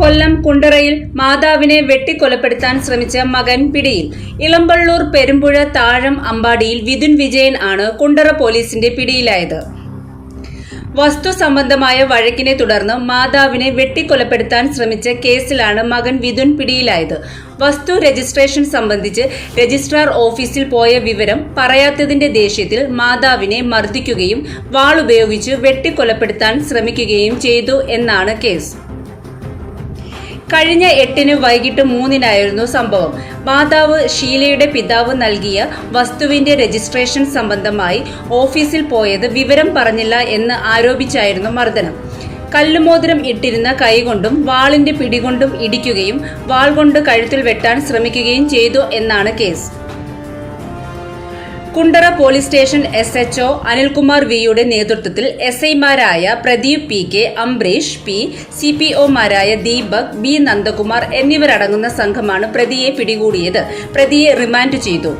കൊല്ലം കുണ്ടറയിൽ മാതാവിനെ വെട്ടിക്കൊലപ്പെടുത്താൻ ശ്രമിച്ച മകൻ പിടിയിൽ. ഇളമ്പള്ളൂർ പെരുമ്പുഴ താഴം അമ്പാടിയിൽ വിതുൻ വിജയൻ ആണ് കുണ്ടറ പോലീസിന്റെ പിടിയിലായത്. വസ്തു സംബന്ധമായ വഴക്കിനെ തുടർന്ന് മാതാവിനെ വെട്ടിക്കൊലപ്പെടുത്താൻ ശ്രമിച്ച കേസിലാണ് മകൻ വിതുൻ പിടിയിലായത്. വസ്തു രജിസ്ട്രേഷൻ സംബന്ധിച്ച് രജിസ്ട്രാർ ഓഫീസിൽ പോയ വിവരം പറയാത്തതിന്റെ ദേഷ്യത്തിൽ മാതാവിനെ മർദ്ദിക്കുകയും വാളുപയോഗിച്ച് വെട്ടിക്കൊലപ്പെടുത്താൻ ശ്രമിക്കുകയും ചെയ്തു എന്നാണ് കേസ്. കഴിഞ്ഞ എട്ടിന് വൈകിട്ട് മൂന്നിനായിരുന്നു സംഭവം. മാതാവ് ഷീലയുടെ പിതാവ് നൽകിയ വസ്തുവിന്റെ രജിസ്ട്രേഷൻ സംബന്ധമായി ഓഫീസിൽ പോയത് വിവരം പറഞ്ഞില്ല എന്ന് ആരോപിച്ചായിരുന്നു മർദ്ദനം. കല്ലുമോതിരം ഇട്ടിരുന്ന കൈകൊണ്ടും വാളിന്റെ പിടികൊണ്ടും ഇടിക്കുകയും വാൾ കൊണ്ട് കഴുത്തിൽ വെട്ടാൻ ശ്രമിക്കുകയും ചെയ്തു എന്നാണ് case. Kundara police station S H O Anilkumar വിയുടെ നേതൃത്വത്തിൽ എസ് ഐമാരായ Pradeep P K Ambareesh P C P ഒമാരായ Deepak B Nandakumar എന്നിവരടങ്ങുന്ന സംഘമാണ് പ്രതിയെ പിടികൂടിയത്. പ്രതിയെ റിമാൻഡ് ചെയ്തു.